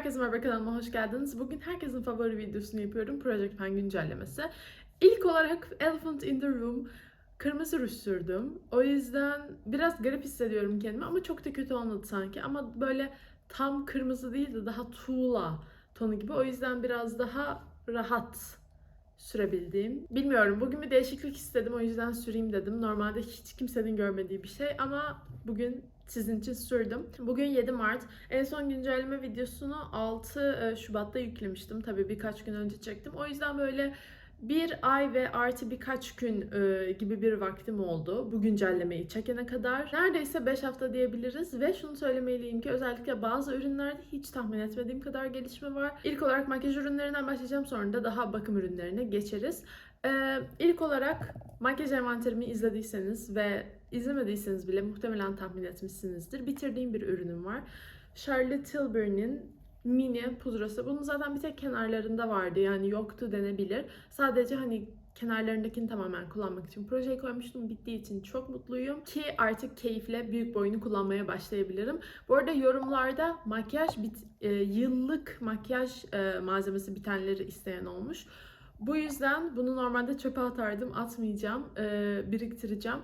Herkese merhaba kanalıma hoş geldiniz. Bugün herkesin favori videosunu yapıyorum. Project Pen güncellemesi. İlk olarak Elephant in the Room kırmızı ruj. O yüzden biraz garip hissediyorum kendimi ama çok da kötü olmadı sanki. Ama böyle tam kırmızı değil de daha tuğla tonu gibi. O yüzden biraz daha rahat sürebildiğim. Bilmiyorum bugün bir değişiklik istedim o yüzden süreyim dedim. Normalde hiç kimsenin görmediği bir şey ama bugün sizin için sürdüm. Bugün 7 Mart. En son güncelleme videosunu 6 Şubat'ta yüklemiştim. Tabii birkaç gün önce çektim. O yüzden böyle bir ay ve artı birkaç gün e, gibi bir vaktim oldu bu güncellemeyi çekene kadar. Neredeyse 5 hafta diyebiliriz ve şunu söylemeliyim ki özellikle bazı ürünlerde hiç tahmin etmediğim kadar gelişme var. İlk olarak makyaj ürünlerinden başlayacağım sonra da daha bakım ürünlerine geçeriz. Ee, ilk olarak makyaj envanterimi izlediyseniz ve izlemediyseniz bile muhtemelen tahmin etmişsinizdir. Bitirdiğim bir ürünüm var. Charlotte Tilbury'nin mini pudrası. Bunun zaten bir tek kenarlarında vardı yani yoktu denebilir. Sadece hani kenarlarındakini tamamen kullanmak için projeye koymuştum. Bittiği için çok mutluyum ki artık keyifle büyük boyunu kullanmaya başlayabilirim. Bu arada yorumlarda makyaj bit, e, yıllık makyaj e, malzemesi bitenleri isteyen olmuş. Bu yüzden bunu normalde çöpe atardım. Atmayacağım. e, biriktireceğim.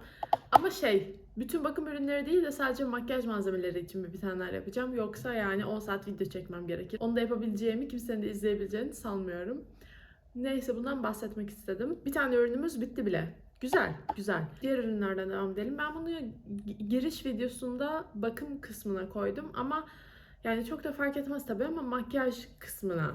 Ama şey bütün bakım ürünleri değil de sadece makyaj malzemeleri için bir bitenler yapacağım. Yoksa yani 10 saat video çekmem gerekir. Onu da yapabileceğimi kimsenin de izleyebileceğini sanmıyorum. Neyse bundan bahsetmek istedim. Bir tane ürünümüz bitti bile. Güzel, güzel. Diğer ürünlerden devam edelim. Ben bunu giriş videosunda bakım kısmına koydum ama yani çok da fark etmez tabii ama makyaj kısmına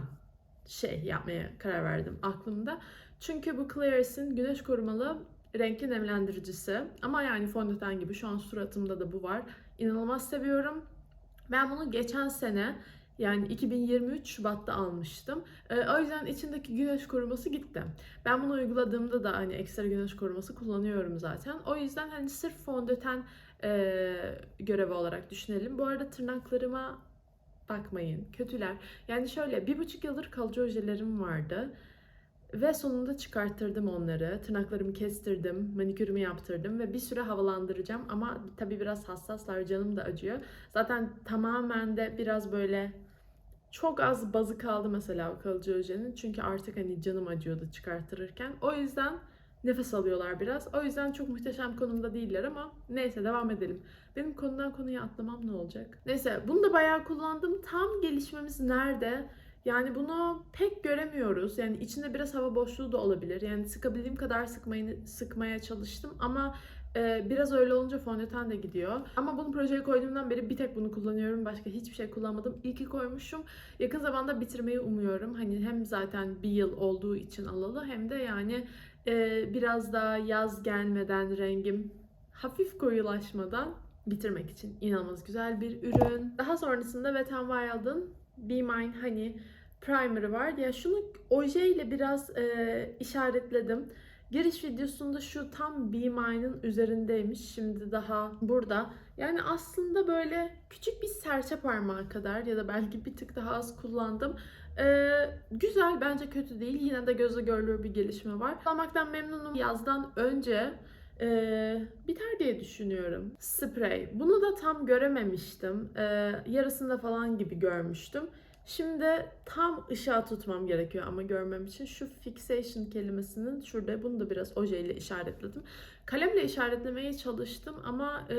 şey yapmaya karar verdim aklımda. Çünkü bu Claire's'in güneş korumalı renkli nemlendiricisi. Ama yani fondöten gibi şu an suratımda da bu var. İnanılmaz seviyorum. Ben bunu geçen sene yani 2023 Şubat'ta almıştım. Ee, o yüzden içindeki güneş koruması gitti. Ben bunu uyguladığımda da hani ekstra güneş koruması kullanıyorum zaten. O yüzden hani sırf fondöten e, görevi olarak düşünelim. Bu arada tırnaklarıma bakmayın. Kötüler. Yani şöyle bir buçuk yıldır kalıcı ojelerim vardı. Ve sonunda çıkarttırdım onları. Tırnaklarımı kestirdim, manikürümü yaptırdım ve bir süre havalandıracağım. Ama tabii biraz hassaslar, canım da acıyor. Zaten tamamen de biraz böyle çok az bazı kaldı mesela o kalıcı ojenin. Çünkü artık hani canım acıyordu çıkarttırırken. O yüzden nefes alıyorlar biraz. O yüzden çok muhteşem konumda değiller ama neyse devam edelim. Benim konudan konuya atlamam ne olacak? Neyse bunu da bayağı kullandım. Tam gelişmemiz nerede? Yani bunu pek göremiyoruz. Yani içinde biraz hava boşluğu da olabilir. Yani sıkabildiğim kadar sıkmayı, sıkmaya çalıştım ama e, biraz öyle olunca fondöten de gidiyor. Ama bunu projeye koyduğumdan beri bir tek bunu kullanıyorum. Başka hiçbir şey kullanmadım. İyi ki koymuşum. Yakın zamanda bitirmeyi umuyorum. Hani hem zaten bir yıl olduğu için alalı hem de yani e, biraz daha yaz gelmeden rengim hafif koyulaşmadan bitirmek için inanılmaz güzel bir ürün. Daha sonrasında Wet n Wild'ın Be Mine Honey primer'ı var. Ya şunu oje ile biraz e, işaretledim. Giriş videosunda şu tam Mine'ın üzerindeymiş. Şimdi daha burada. Yani aslında böyle küçük bir serçe parmağı kadar ya da belki bir tık daha az kullandım. Ee, güzel bence kötü değil. Yine de gözle görülür bir gelişme var. Kullanmaktan memnunum. Yazdan önce ee, biter diye düşünüyorum. Sprey. Bunu da tam görememiştim. Ee, yarısında falan gibi görmüştüm. Şimdi tam ışığa tutmam gerekiyor ama görmem için şu fixation kelimesinin şurada bunu da biraz ojeyle işaretledim. Kalemle işaretlemeye çalıştım ama e,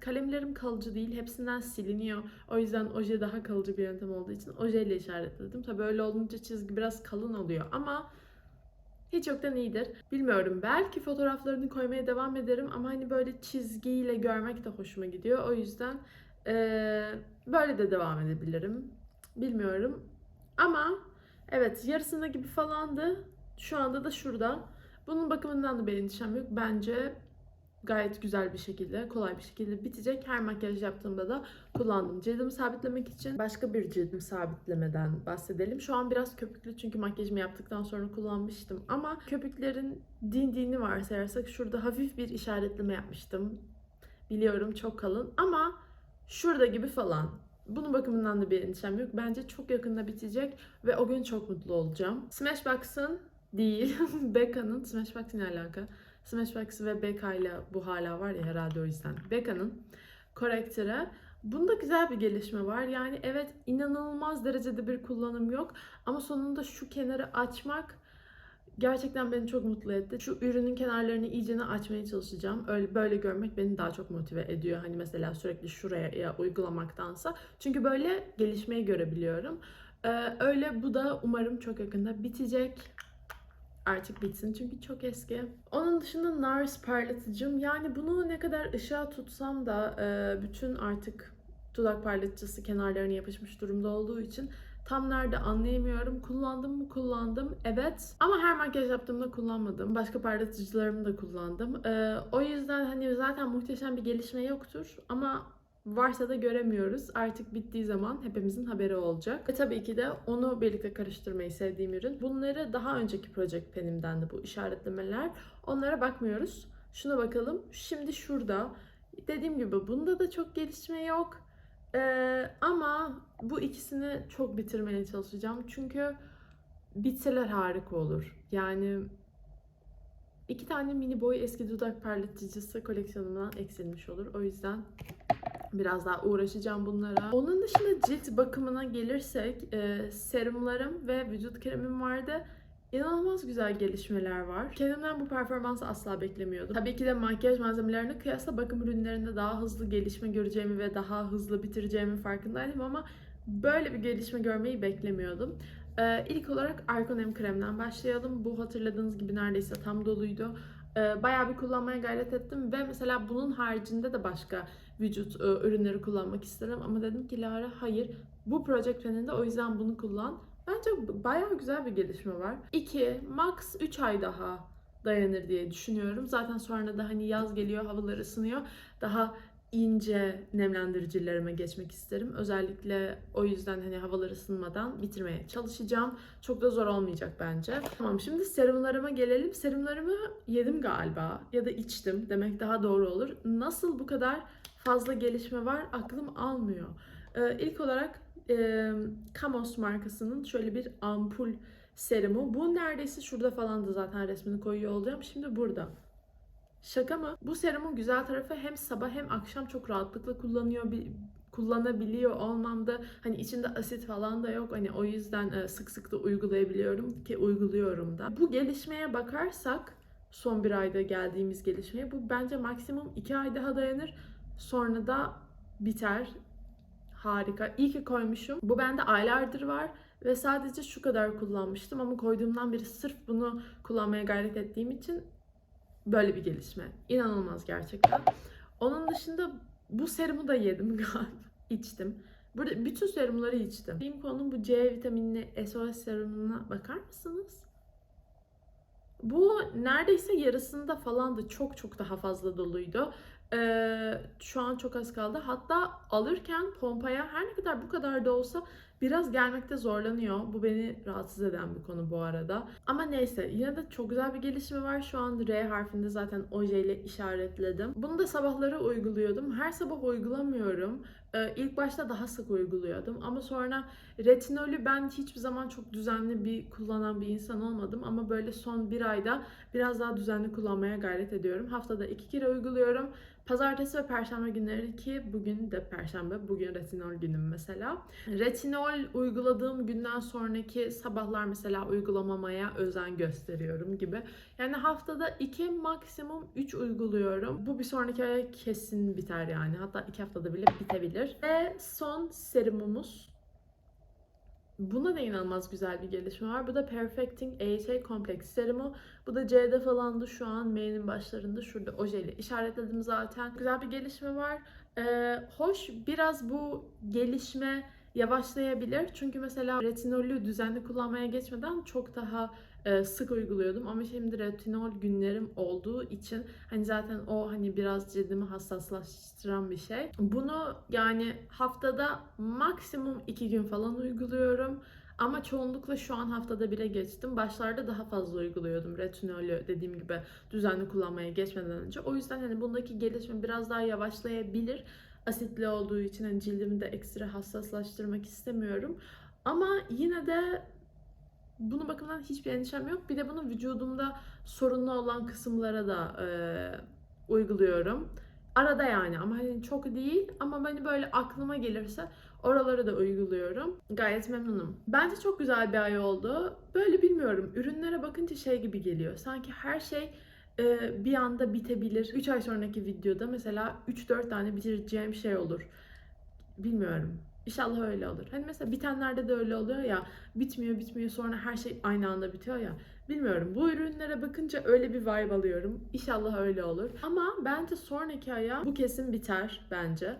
kalemlerim kalıcı değil. Hepsinden siliniyor. O yüzden oje daha kalıcı bir yöntem olduğu için ojeyle işaretledim. Tabii öyle olunca çizgi biraz kalın oluyor ama hiç yoktan iyidir. Bilmiyorum belki fotoğraflarını koymaya devam ederim ama hani böyle çizgiyle görmek de hoşuma gidiyor. O yüzden e, böyle de devam edebilirim. Bilmiyorum. Ama evet yarısında gibi falandı. Şu anda da şurada. Bunun bakımından da bir endişem yok. Bence gayet güzel bir şekilde, kolay bir şekilde bitecek. Her makyaj yaptığımda da kullandım. Cildimi sabitlemek için başka bir cildim sabitlemeden bahsedelim. Şu an biraz köpüklü çünkü makyajımı yaptıktan sonra kullanmıştım. Ama köpüklerin dindiğini varsayarsak şurada hafif bir işaretleme yapmıştım. Biliyorum çok kalın ama şurada gibi falan. Bunun bakımından da bir endişem yok. Bence çok yakında bitecek ve o gün çok mutlu olacağım. Smashbox'ın değil, Becca'nın Smashbox ne alaka? Smashbox ve Becca ile bu hala var ya herhalde o yüzden. Becca'nın korektörü Bunda güzel bir gelişme var. Yani evet inanılmaz derecede bir kullanım yok. Ama sonunda şu kenarı açmak gerçekten beni çok mutlu etti. Şu ürünün kenarlarını iyicene açmaya çalışacağım. Öyle böyle görmek beni daha çok motive ediyor. Hani mesela sürekli şuraya uygulamaktansa. Çünkü böyle gelişmeyi görebiliyorum. Ee, öyle bu da umarım çok yakında bitecek. Artık bitsin çünkü çok eski. Onun dışında NARS parlatıcım. Yani bunu ne kadar ışığa tutsam da e, bütün artık dudak parlatıcısı kenarlarına yapışmış durumda olduğu için tam nerede anlayamıyorum. Kullandım mı kullandım. Evet. Ama her makyaj yaptığımda kullanmadım. Başka parlatıcılarımı da kullandım. E, o yüzden hani zaten muhteşem bir gelişme yoktur. Ama varsa da göremiyoruz. Artık bittiği zaman hepimizin haberi olacak. Ve tabii ki de onu birlikte karıştırmayı sevdiğim ürün. Bunları daha önceki Project Pen'imden de bu işaretlemeler. Onlara bakmıyoruz. Şuna bakalım. Şimdi şurada. Dediğim gibi bunda da çok gelişme yok. Ee, ama bu ikisini çok bitirmeye çalışacağım. Çünkü bitseler harika olur. Yani iki tane mini boy eski dudak parlatıcısı koleksiyonumdan eksilmiş olur. O yüzden Biraz daha uğraşacağım bunlara. Onun dışında cilt bakımına gelirsek e, serumlarım ve vücut kremim vardı. İnanılmaz güzel gelişmeler var. Kendimden bu performansı asla beklemiyordum. Tabii ki de makyaj malzemelerine kıyasla bakım ürünlerinde daha hızlı gelişme göreceğimi ve daha hızlı bitireceğimi farkındaydım ama böyle bir gelişme görmeyi beklemiyordum. Ee, ilk olarak Arkonem kremden başlayalım. Bu hatırladığınız gibi neredeyse tam doluydu. Ee, bayağı bir kullanmaya gayret ettim ve mesela bunun haricinde de başka vücut e, ürünleri kullanmak istedim ama dedim ki Lara hayır bu Project Pen'inde o yüzden bunu kullan. Bence bayağı güzel bir gelişme var. 2, max 3 ay daha dayanır diye düşünüyorum. Zaten sonra da hani yaz geliyor, havalar ısınıyor. Daha ince nemlendiricilerime geçmek isterim. Özellikle o yüzden hani havalar ısınmadan bitirmeye çalışacağım. Çok da zor olmayacak bence. Tamam şimdi serumlarıma gelelim. Serumlarımı yedim galiba ya da içtim demek daha doğru olur. Nasıl bu kadar fazla gelişme var aklım almıyor. Ee, ilk olarak e, Kamos markasının şöyle bir ampul serumu. Bu neredeyse şurada falan da zaten resmini koyuyor olacağım. Şimdi burada. Şaka mı? Bu serumun güzel tarafı hem sabah hem akşam çok rahatlıkla kullanıyor kullanabiliyor olmamda hani içinde asit falan da yok hani o yüzden sık sık da uygulayabiliyorum ki uyguluyorum da. Bu gelişmeye bakarsak son bir ayda geldiğimiz gelişmeye bu bence maksimum iki ay daha dayanır. Sonra da biter. Harika. İyi ki koymuşum. Bu bende aylardır var ve sadece şu kadar kullanmıştım ama koyduğumdan beri sırf bunu kullanmaya gayret ettiğim için böyle bir gelişme. İnanılmaz gerçekten. Onun dışında bu serumu da yedim galiba. içtim. Burada bütün serumları içtim. Pimco'nun bu C vitaminli SOS serumuna bakar mısınız? Bu neredeyse yarısında falan da çok çok daha fazla doluydu. Ee, şu an çok az kaldı. Hatta alırken pompaya her ne kadar bu kadar da olsa biraz gelmekte zorlanıyor. Bu beni rahatsız eden bir konu bu arada. Ama neyse yine de çok güzel bir gelişme var. Şu an R harfinde zaten ojeyle işaretledim. Bunu da sabahları uyguluyordum. Her sabah uygulamıyorum. Ee, ilk başta daha sık uyguluyordum ama sonra retinolü ben hiçbir zaman çok düzenli bir kullanan bir insan olmadım ama böyle son bir ayda biraz daha düzenli kullanmaya gayret ediyorum. Haftada iki kere uyguluyorum. Pazartesi ve perşembe günleri ki bugün de perşembe, bugün retinol günüm mesela. Retinol uyguladığım günden sonraki sabahlar mesela uygulamamaya özen gösteriyorum gibi. Yani haftada 2 maksimum 3 uyguluyorum. Bu bir sonraki aya kesin biter yani. Hatta 2 haftada bile bitebilir. Ve son serumumuz Buna da inanılmaz güzel bir gelişme var. Bu da Perfecting AHA Complex serumu. Bu da C'de falandı şu an M'nin başlarında şurada ojeyle işaretledim zaten. Güzel bir gelişme var. Ee, hoş biraz bu gelişme yavaşlayabilir. Çünkü mesela retinolü düzenli kullanmaya geçmeden çok daha e, sık uyguluyordum ama şimdi retinol günlerim olduğu için hani zaten o hani biraz cildimi hassaslaştıran bir şey. Bunu yani haftada maksimum iki gün falan uyguluyorum. Ama çoğunlukla şu an haftada bire geçtim. Başlarda daha fazla uyguluyordum retinolü dediğim gibi düzenli kullanmaya geçmeden önce. O yüzden hani bundaki gelişme biraz daha yavaşlayabilir. Asitli olduğu için hani cildimi de ekstra hassaslaştırmak istemiyorum. Ama yine de bunu bakımdan hiçbir endişem yok. Bir de bunu vücudumda sorunlu olan kısımlara da e, uyguluyorum. Arada yani ama hani çok değil ama hani böyle aklıma gelirse oraları da uyguluyorum. Gayet memnunum. Bence çok güzel bir ay oldu. Böyle bilmiyorum. Ürünlere bakınca şey gibi geliyor. Sanki her şey e, bir anda bitebilir. 3 ay sonraki videoda mesela 3-4 tane bitireceğim şey olur. Bilmiyorum. İnşallah öyle olur. Hani mesela bitenlerde de öyle oluyor ya. Bitmiyor bitmiyor sonra her şey aynı anda bitiyor ya. Bilmiyorum. Bu ürünlere bakınca öyle bir vibe alıyorum. İnşallah öyle olur. Ama bence sonraki aya bu kesin biter bence.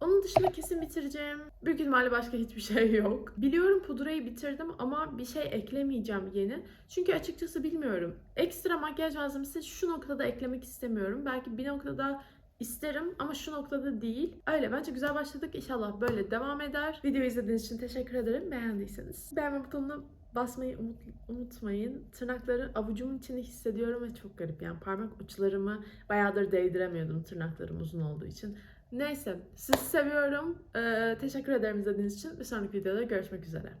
Onun dışında kesin bitireceğim. Büyük ihtimalle başka hiçbir şey yok. Biliyorum pudrayı bitirdim ama bir şey eklemeyeceğim yeni. Çünkü açıkçası bilmiyorum. Ekstra makyaj malzemesi şu noktada eklemek istemiyorum. Belki bir noktada isterim ama şu noktada değil. Öyle bence güzel başladık. İnşallah böyle devam eder. Videoyu izlediğiniz için teşekkür ederim. Beğendiyseniz beğenme butonuna basmayı umut, unutmayın. Tırnakları avucumun içinde hissediyorum ve çok garip. Yani parmak uçlarımı bayağıdır değdiremiyordum tırnaklarım uzun olduğu için. Neyse sizi seviyorum. Ee, teşekkür ederim izlediğiniz için. Bir sonraki videoda görüşmek üzere.